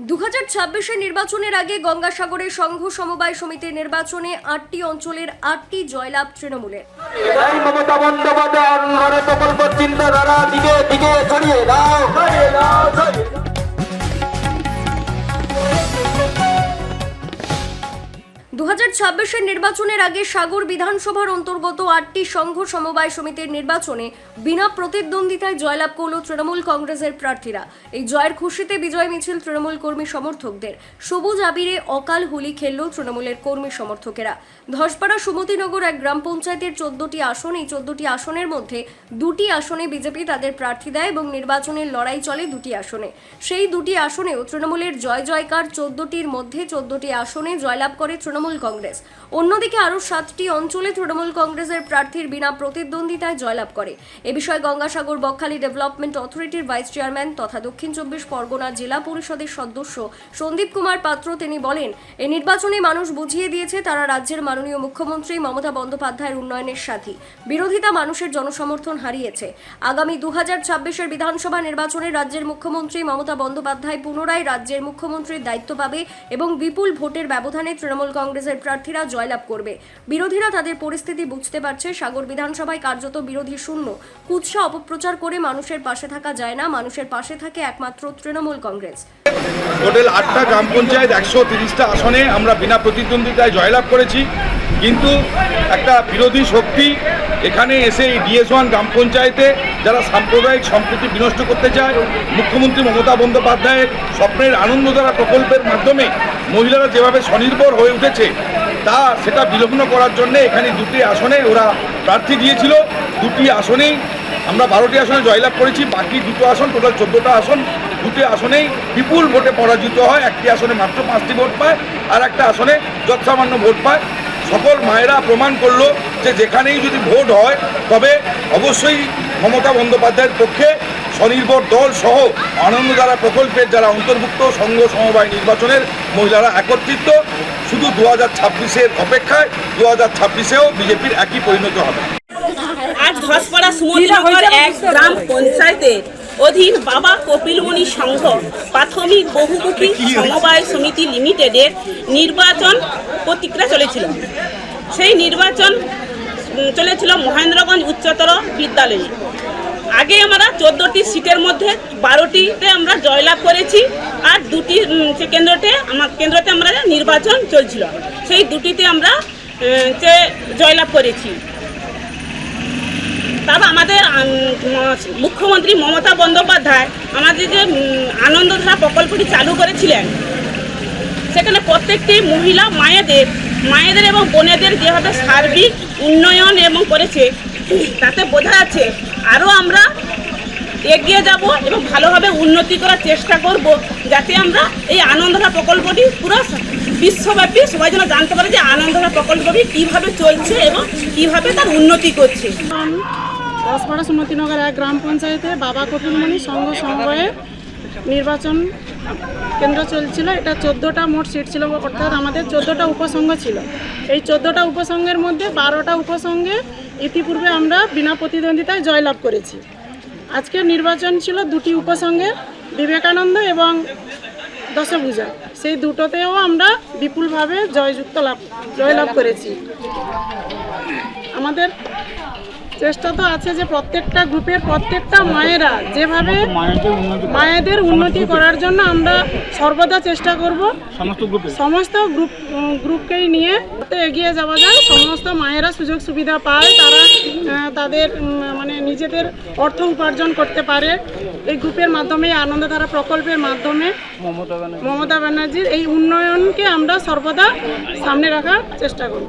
দু হাজার নির্বাচনের আগে গঙ্গাসাগরের সংঘ সমবায় সমিতির নির্বাচনে আটটি অঞ্চলের আটটি জয়লাভ তৃণমূলের। চিন্তাধারা দিকে দিকে ছড়িয়ে দাও। দু হাজার নির্বাচনের আগে সাগর বিধানসভার অন্তর্গত আটটি সংঘ সমবায় সমিতির নির্বাচনে বিনা প্রতিদ্বন্দ্বিতায় জয়লাভ করল তৃণমূল কংগ্রেসের প্রার্থীরা। এই জয়ের খুশিতে বিজয় মিছিল তৃণমূল কর্মী সমর্থকদের। সবুজ আবিরে অকাল হোলি খেলল তৃণমূলের কর্মী সমর্থকেরা। ধসপাড়া সুমতিনগর এক গ্রাম পঞ্চায়েতের চোদ্দটি আসন, এই চোদ্দটি আসনের মধ্যে দুটি আসনে বিজেপি তাদের প্রার্থী দেয় এবং নির্বাচনের লড়াই চলে দুটি আসনে। সেই দুটি আসনেও তৃণমূলের জয় জয়কার চোদ্দটির মধ্যে চোদ্দটি আসনে জয়লাভ করে তৃণমূল কংগ্রেস। অন্যদিকে আরও সাতটি অঞ্চলে তৃণমূল কংগ্রেসের প্রার্থীর বিনা প্রতিদ্বন্দ্বিতায় জয়লাভ করে। এ বিষয়ে গঙ্গাসাগর বকখালি ডেভেলপমেন্ট অথরিটির ভাইস চেয়ারম্যান তথা দক্ষিণ চব্বিশ পরগনা জেলা পরিষদের সদস্য সন্দীপ কুমার পাত্র তিনি বলেন এই নির্বাচনে মানুষ বুঝিয়ে দিয়েছে তারা রাজ্যের মাননীয় মুখ্যমন্ত্রী মমতা বন্দ্যোপাধ্যায়ের উন্নয়নের সাথী। বিরোধিতা মানুষের জনসমর্থন হারিয়েছে। আগামী দু হাজার ছাব্বিশের বিধানসভা নির্বাচনে রাজ্যের মুখ্যমন্ত্রী মমতা বন্দ্যোপাধ্যায় পুনরায় রাজ্যের মুখ্যমন্ত্রীর দায়িত্ব পাবে এবং বিপুল ভোটের ব্যবধানে তৃণমূল কংগ্রেসের প্রার্থীরা জয়লাভ করবে। বিরোধীরা তাদের পরিস্থিতি বুঝতে পারছে। সাগর বিধানসভায় কার্যত বিরোধী শূন্য। কুৎসা অপপ্রচার করে মানুষের পাশে থাকা যায় না। মানুষের পাশে থাকে একমাত্র তৃণমূল কংগ্রেস। টোটাল আটটা গ্রাম পঞ্চায়েত একশো তিরিশটা আসনে আমরা বিনা প্রতিদ্বন্দ্বিতায় জয়লাভ করেছি। কিন্তু একটা বিরোধী শক্তি এখানে এসে এই ডিএস ওয়ান গ্রাম পঞ্চায়েতে যারা সাম্প্রদায়িক সম্প্রীতি বিনষ্ট করতে চায়, মুখ্যমন্ত্রী মমতা বন্দ্যোপাধ্যায়ের স্বপ্নের আনন্দধারা প্রকল্পের মাধ্যমে মহিলারা যেভাবে স্বনির্ভর হয়ে উঠেছে, তা সেটা বিলগ্ন করার জন্য এখানে দুটি আসনে ওরা প্রার্থী দিয়েছিল। দুটি আসনেই আমরা বারোটি আসনে জয়লাভ করেছি, বাকি দুটো আসন, টোটাল চোদ্দোটা আসন, দুটি আসনেই বিপুল ভোটে পরাজিত হয়। একটি আসনে মাত্র পাঁচটি ভোট পায় আর একটা আসনে যৎসামান্য ভোট পায়। সকল মায়েরা প্রমাণ করল যে যেখানেই যদি ভোট হয় তবে অবশ্যই মমতা বন্দ্যোপাধ্যায়ের পক্ষে স্বনির্ভর দল সহ আনন্দধারা প্রকল্পের যারা অন্তর্ভুক্ত সংঘ সমবায় নির্বাচনের মহিলারা একত্রিত শুধু দু হাজার ছাব্বিশের অপেক্ষায় দু হাজার ছাব্বিশেও বিজেপির একই পরিণত হবে। আজ ধসপাড়া সুমতিনগর এক গ্রাম পঞ্চায়েতের অধীন বাবা কপিলমণি সংঘ প্রাথমিক বহুমুখী সমবায় সমিতি লিমিটেডের নির্বাচন প্রতিক্রিয়া চলেছিল। সেই নির্বাচন চলেছিল মহেন্দ্রগঞ্জ উচ্চতর বিদ্যালয়ে। আগে আমরা চোদ্দোটি সিটের মধ্যে বারোটিতে আমরা জয়লাভ করেছি আর দুটি কেন্দ্রতে আমার কেন্দ্রতে আমরা নির্বাচন চলছিল। সেই দুটিতে আমরা জয়লাভ করেছি। তারপর আমাদের মুখ্যমন্ত্রী মমতা বন্দ্যোপাধ্যায় আমাদের যে আনন্দধারা প্রকল্পটি চালু করেছিলেন, সেখানে প্রত্যেকটি মহিলা, মায়েদের মায়েদের এবং বোনেদের যেভাবে সার্বিক উন্নয়ন এবং করেছে, তাতে বোঝা যাচ্ছে আরও আমরা এগিয়ে যাব এবং ভালোভাবে উন্নতি করার চেষ্টা করব, যাতে আমরা এই আনন্দধারা প্রকল্পটি পুরো বিশ্বব্যাপী সবাই যেন জানতে পারে যে আনন্দধারা প্রকল্পটি কীভাবে চলছে এবং কীভাবে তার উন্নতি করছে। দশপাড়া সুমতিনগর এক গ্রাম পঞ্চায়েতে বাবা কপিলমণি সংঘ সমবায়ে নির্বাচন কেন্দ্র চলছিল। এটা চোদ্দোটা মোট সিট ছিল, অর্থাৎ আমাদের চোদ্দোটা উপসংঘ ছিল। এই চোদ্দোটা উপসংঘের মধ্যে বারোটা উপসংঘে ইতিপূর্বে আমরা বিনা প্রতিদ্বন্দ্বিতায় জয়লাভ করেছি। আজকের নির্বাচন ছিল দুটি উপসংঘের বিবেকানন্দ এবং দশভূজা। সেই দুটোতেও আমরা বিপুলভাবে জয়যুক্ত লাভ জয়লাভ করেছি। আমাদের চেষ্টা তো আছে যে প্রত্যেকটা গ্রুপের প্রত্যেকটা মায়েরা যেভাবে মায়েদের উন্নতি করার। জন্য আমরা সর্বদা চেষ্টা করব। সমস্ত গ্রুপ। গ্রুপকেই নিয়ে এগিয়ে যাওয়া যায়। সমস্ত মায়েরা সুযোগ সুবিধা পায়। তারা তাদের মানে নিজেদের অর্থ উপার্জন করতে পারে। এই গ্রুপের মাধ্যমে আনন্দধারা প্রকল্পের মাধ্যমে মমতা ব্যানার্জির এই উন্নয়নকে আমরা সর্বদা সামনে রাখার চেষ্টা করব।